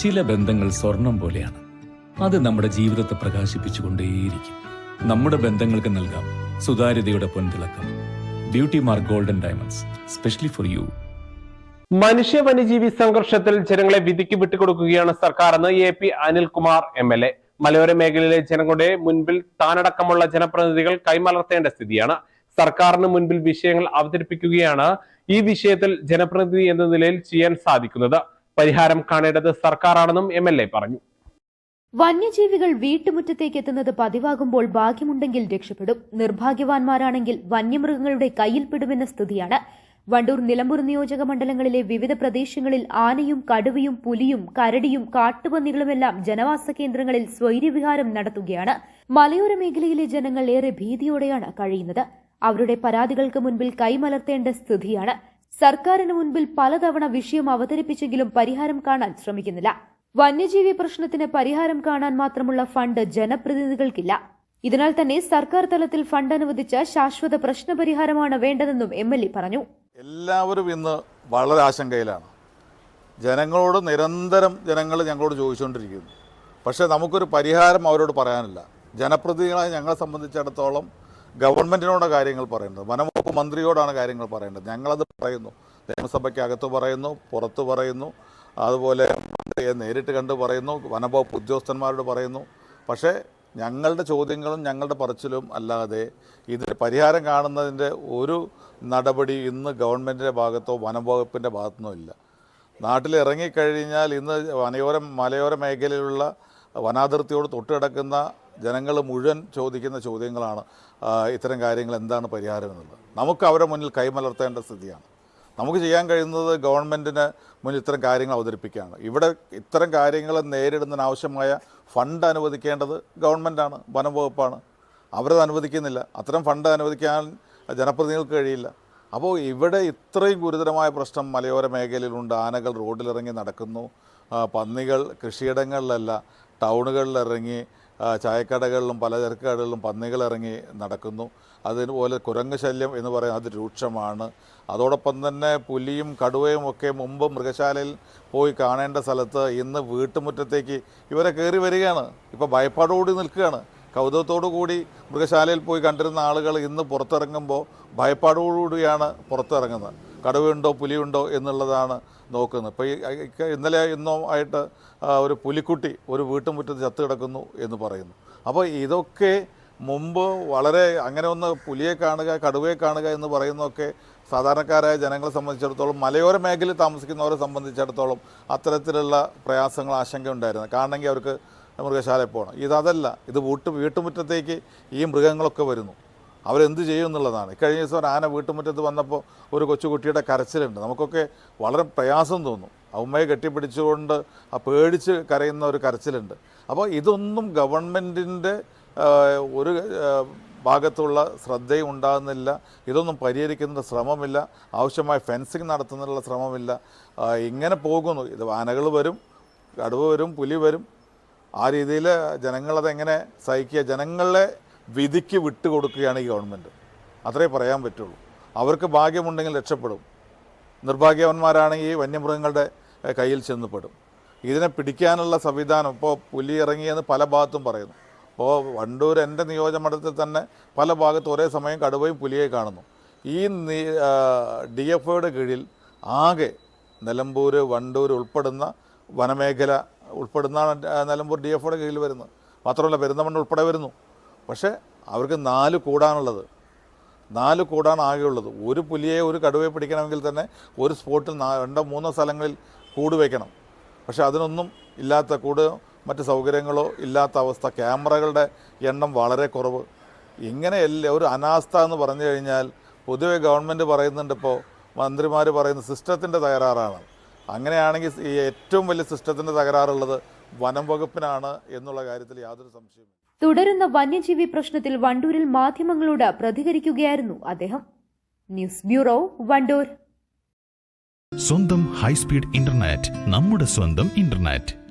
ചില ബന്ധങ്ങൾ സ്വർണം പോലെയാണ്. അത് നമ്മുടെ ജീവിതത്തെ പ്രകാശിപ്പിച്ചുകൊണ്ടേയിരിക്കും. നമ്മുടെ ബന്ധങ്ങൾക്ക് നൽകാം സുതാര്യതയുടെ പൊൻതിളക്കം. Beauty mark golden diamonds specially for you മനുഷ്യ വന്യജീവി സംഘർഷത്തിൽ ജനങ്ങളെ വിധിക്ക് വിട്ടുകൊടുക്കുകയാണ് സർക്കാർ എന്ന് A P Anilkumar M L A. മലയോര മേഖലയിലെ ജനങ്ങളുടെ മുൻപിൽ താനടക്കമുള്ള ജനപ്രതിനിധികൾ കൈമലർത്തേണ്ട സ്ഥിതിയാണ്. സർക്കാരിന് മുൻപിൽ വിഷയങ്ങൾ അവതരിപ്പിക്കുകയാണ് ഈ വിഷയത്തിൽ ജനപ്രതിനിധി എന്ന നിലയിൽ ചെയ്യാൻ സാധിക്കുന്നത്. പരിഹാരം കാണേണ്ടത് സർക്കാരാണെന്നും എം എൽ എ പറഞ്ഞു. വന്യജീവികൾ വീട്ടുമുറ്റത്തേക്ക് എത്തുന്നത് പതിവാകുമ്പോൾ ഭാഗ്യമുണ്ടെങ്കിൽ രക്ഷപ്പെടും. നിർഭാഗ്യവാന്മാരാണെങ്കിൽ വന്യമൃഗങ്ങളുടെ കയ്യിൽപ്പെടുമെന്ന സ്ഥിതിയാണ്. വണ്ടൂർ നിലമ്പൂർ നിയോജക മണ്ഡലങ്ങളിലെ വിവിധ പ്രദേശങ്ങളിൽ ആനയും കടുവയും പുലിയും കരടിയും കാട്ടുപന്നികളുമെല്ലാം ജനവാസ കേന്ദ്രങ്ങളിൽ സ്വൈര്യവിഹാരം നടത്തുകയാണ്. മലയോര മേഖലയിലെ ജനങ്ങൾ ഏറെ ഭീതിയോടെയാണ് കഴിയുന്നത്. അവരുടെ പരാതികൾക്ക് മുൻപിൽ കൈമലർത്തേണ്ട സ്ഥിതിയാണ്. സർക്കാരിന് മുൻപിൽ പലതവണ വിഷയം അവതരിപ്പിച്ചെങ്കിലും പരിഹാരം കാണാൻ ശ്രമിക്കുന്നില്ല. വന്യജീവി പ്രശ്നത്തിന് പരിഹാരം കാണാൻ മാത്രമുള്ള ഫണ്ട് ജനപ്രതിനിധികൾക്കില്ല. ഇതിനാൽ തന്നെ സർക്കാർ തലത്തിൽ ഫണ്ട് അനുവദിച്ച ശാശ്വത പ്രശ്നപരിഹാരമാണ് വേണ്ടതെന്നും എം എൽ എ പറഞ്ഞു. എല്ലാവരും ഇന്ന് വളരെ ആശങ്കയിലാണ്. ജനങ്ങളോട് നിരന്തരം ജനങ്ങൾ ഞങ്ങളോട് ചോദിച്ചുകൊണ്ടിരിക്കുന്നു. പക്ഷേ നമുക്കൊരു പരിഹാരം അവരോട് പറയാനില്ല. ജനപ്രതിനിധികളായ ഞങ്ങളെ സംബന്ധിച്ചിടത്തോളം ഗവൺമെന്റിനോട് കാര്യങ്ങൾ പറയുന്നത്. വനംവകുപ്പ് മന്ത്രിയോടാണ് കാര്യങ്ങൾ പറയേണ്ടത് ഞങ്ങളത് പറയുന്നു. നിയമസഭയ്ക്കകത്ത് പറയുന്നു പുറത്ത് പറയുന്നു അതുപോലെ മന്ത്രിയെ നേരിട്ട് കണ്ട് പറയുന്നു വനംവകുപ്പ് ഉദ്യോഗസ്ഥന്മാരോട് പറയുന്നു. പക്ഷേ ഞങ്ങളുടെ ചോദ്യങ്ങളും ഞങ്ങളുടെ പറച്ചിലും അല്ലാതെ ഇതിന് പരിഹാരം കാണുന്നതിന്റെ ഒരു നടപടി ഇന്ന് ഗവൺമെന്റിന്റെ ഭാഗത്തോ വനംവകുപ്പിന്റെ ഭാഗത്തുനിന്നോ ഇല്ല. നാട്ടിൽ ഇറങ്ങിക്കഴിഞ്ഞാൽ ഇന്ന് വനയോര മലയോര മേഖലയിലുള്ള വനാതിർത്തിയോട് തൊട്ടുകിടക്കുന്ന ജനങ്ങൾ മുഴുവൻ ചോദിക്കുന്ന ചോദ്യങ്ങളാണ്. ഇത്തരം കാര്യങ്ങൾ എന്താണ് പരിഹാരം എന്നുള്ളത്. നമുക്ക് അവരുടെ മുന്നിൽ കൈമലർത്തേണ്ട സ്ഥിതിയാണ്. നമുക്ക് ചെയ്യാൻ കഴിയുന്നത് ഗവൺമെന്റിന് മുന്നിൽ ഇത്തരം കാര്യങ്ങൾ അവതരിപ്പിക്കുകയാണ്. ഇവിടെ ഇത്തരം കാര്യങ്ങൾ നേരിടുന്നതിനാവശ്യമായ ഫണ്ട് അനുവദിക്കേണ്ടത് ഗവൺമെന്റാണ് വനംവകുപ്പാണ് അവരത് അനുവദിക്കുന്നില്ല. അത്തരം ഫണ്ട് അനുവദിക്കാൻ ജനപ്രതിനിധികൾക്ക് കഴിയില്ല. അപ്പോൾ ഇവിടെ ഇത്രയും ഗുരുതരമായ പ്രശ്നം മലയോര മേഖലയിലുണ്ട്. ആനകൾ റോഡിലിറങ്ങി നടക്കുന്നു. പന്നികൾ കൃഷിയിടങ്ങളിലല്ല ടൗണുകളിലിറങ്ങി ചായക്കടകളിലും പലചരക്ക് കടകളിലും പന്നികളിറങ്ങി നടക്കുന്നു. അതുപോലെ കുരങ്ങ് ശല്യം എന്ന് പറയുന്നത് രൂക്ഷമാണ്. അതോടൊപ്പം തന്നെ പുലിയും കടുവയും ഒക്കെ മുമ്പ് മൃഗശാലയിൽ പോയി കാണേണ്ട സ്ഥലത്ത് ഇന്ന് വീട്ടുമുറ്റത്തേക്ക് ഇവരെ കയറി വരികയാണ്. ഇപ്പോൾ ഭയപ്പാടോടി നിൽക്കുകയാണ്. കൗതുകത്തോടു കൂടി മൃഗശാലയിൽ പോയി കണ്ടിരുന്ന ആളുകൾ ഇന്ന് പുറത്തിറങ്ങുമ്പോൾ ഭയപ്പാടോടുകൂടിയാണ് പുറത്തിറങ്ങുന്നത്. കടുവയുണ്ടോ പുലിയുണ്ടോ എന്നുള്ളതാണ് നോക്കുന്നത്. ഇപ്പോൾ ഈ ഇന്നലെ ഇന്നോ ആയിട്ട് ഒരു പുലിക്കുട്ടി ഒരു വീട്ടുമുറ്റത്ത് ചത്ത് കിടക്കുന്നു എന്ന് പറയുന്നു. അപ്പോൾ ഇതൊക്കെ മുമ്പ് വളരെ അങ്ങനെ ഒന്ന് പുലിയെ കാണുക കടുവയെ കാണുക എന്ന് പറയുന്നതൊക്കെ സാധാരണക്കാരായ ജനങ്ങളെ സംബന്ധിച്ചിടത്തോളം മലയോര മേഖലയിൽ താമസിക്കുന്നവരെ സംബന്ധിച്ചിടത്തോളം അത്തരത്തിലുള്ള പ്രയാസങ്ങൾ ആശങ്ക ഉണ്ടായിരുന്നു. കാണണമെങ്കിൽ അവർക്ക് മൃഗശാലയിൽ പോകണം. ഇതതല്ല ഇത് വീട്ടു വീട്ടുമുറ്റത്തേക്ക് ഈ മൃഗങ്ങളൊക്കെ വരുന്നു. അവരെന്ത് ചെയ്യും എന്നുള്ളതാണ്. കഴിഞ്ഞ ദിവസം ഒരു ആന വീട്ടുമുറ്റത്ത് വന്നപ്പോൾ ഒരു കൊച്ചുകുട്ടിയുടെ കരച്ചിലുണ്ട്. നമുക്കൊക്കെ വളരെ പ്രയാസം തോന്നും. ആ ഉമ്മയെ കെട്ടിപ്പിടിച്ചുകൊണ്ട് ആ പേടിച്ച് കരയുന്ന ഒരു കരച്ചിലുണ്ട്. അപ്പോൾ ഇതൊന്നും ഗവൺമെന്റിന്റെ ഒരു ഭാഗത്തുള്ള ശ്രദ്ധയും ഉണ്ടാകുന്നില്ല. ഇതൊന്നും പരിഹരിക്കുന്ന ശ്രമമില്ല. ആവശ്യമായ ഫെൻസിങ് നടത്തുന്നതിനുള്ള ശ്രമമില്ല. ഇങ്ങനെ പോകുന്നു. ഇത് ആനകൾ വരും കടുവ വരും പുലി വരും. ആ രീതിയിൽ ജനങ്ങളതെങ്ങനെ സഹിക്കുക? ജനങ്ങളെ വിധിക്ക് വിട്ടുകൊടുക്കുകയാണ് ഈ ഗവൺമെന്റ്. അത്രേ പറയാൻ പറ്റുള്ളൂ. അവർക്ക് ഭാഗ്യമുണ്ടെങ്കിൽ രക്ഷപ്പെടും. നിർഭാഗ്യവന്മാരാണെങ്കിൽ വന്യമൃഗങ്ങളുടെ കയ്യിൽ ചെന്നപ്പെടും ഇതിനെ പിടിക്കാനുള്ള സംവിധാനം ഇപ്പോൾ പുലി ഇറങ്ങിയെന്ന് പല ഭാഗത്തും പറയുന്നു. ഇപ്പോൾ വണ്ടൂർ എന്റെ നിയോജകമണ്ഡലത്തിൽ തന്നെ പല ഭാഗത്തും ഒരേ സമയം കടുവയും പുലിയെ കാണുന്നു. ഈ ഡി എഫ് ഒയുടെ കീഴിൽ ആകെ നിലമ്പൂർ വണ്ടൂർ ഉൾപ്പെടുന്ന വനമേഖല ഉൾപ്പെടുന്ന നിലമ്പൂർ ഡി എഫ് ഒയുടെ കീഴിൽ വരുന്നത് മാത്രമല്ല പെരുന്തമണ്ണ ഉൾപ്പെടെ വരുന്നു. പക്ഷേ അവർക്ക് നാല് കൂടാനുള്ളത് നാല് കൂടാണ് ആകെയുള്ളത്. ഒരു പുലിയെ ഒരു കടുവയെ പിടിക്കണമെങ്കിൽ തന്നെ ഒരു സ്പോട്ടിൽ രണ്ടോ മൂന്നോ സ്ഥലങ്ങളിൽ കൂട് വയ്ക്കണം പക്ഷേ അതിനൊന്നും ഇല്ലാത്ത കൂട് മറ്റ് സൗകര്യങ്ങളോ ഇല്ലാത്ത അവസ്ഥ ക്യാമറകളുടെ എണ്ണം വളരെ കുറവ്. ഇങ്ങനെ എല്ലാ ഒരു അനാസ്ഥ എന്ന് പറഞ്ഞു കഴിഞ്ഞാൽ പൊതുവെ ഗവൺമെന്റ് പറയുന്നുണ്ട് ഇപ്പോൾ മന്ത്രിമാർ പറയുന്ന സിസ്റ്റത്തിന്റെ തകരാറാണ്. അങ്ങനെയാണെങ്കിൽ ഈ ഏറ്റവും വലിയ സിസ്റ്റത്തിന്റെ തകരാറുള്ളത് വനം വകുപ്പിനാണ് എന്നുള്ള കാര്യത്തിൽ യാതൊരു സംശയവും തുടരുന്ന വന്യജീവി പ്രശ്നത്തിൽ വണ്ടൂരിൽ മാധ്യമങ്ങളോട് പ്രതികരിക്കുകയായിരുന്നു അദ്ദേഹം. News bureau Wandoor. സ്വന്തം ഹൈസ്പീഡ് ഇന്റർനെറ്റ് നമ്മുടെ സ്വന്തം ഇന്റർനെറ്റ്.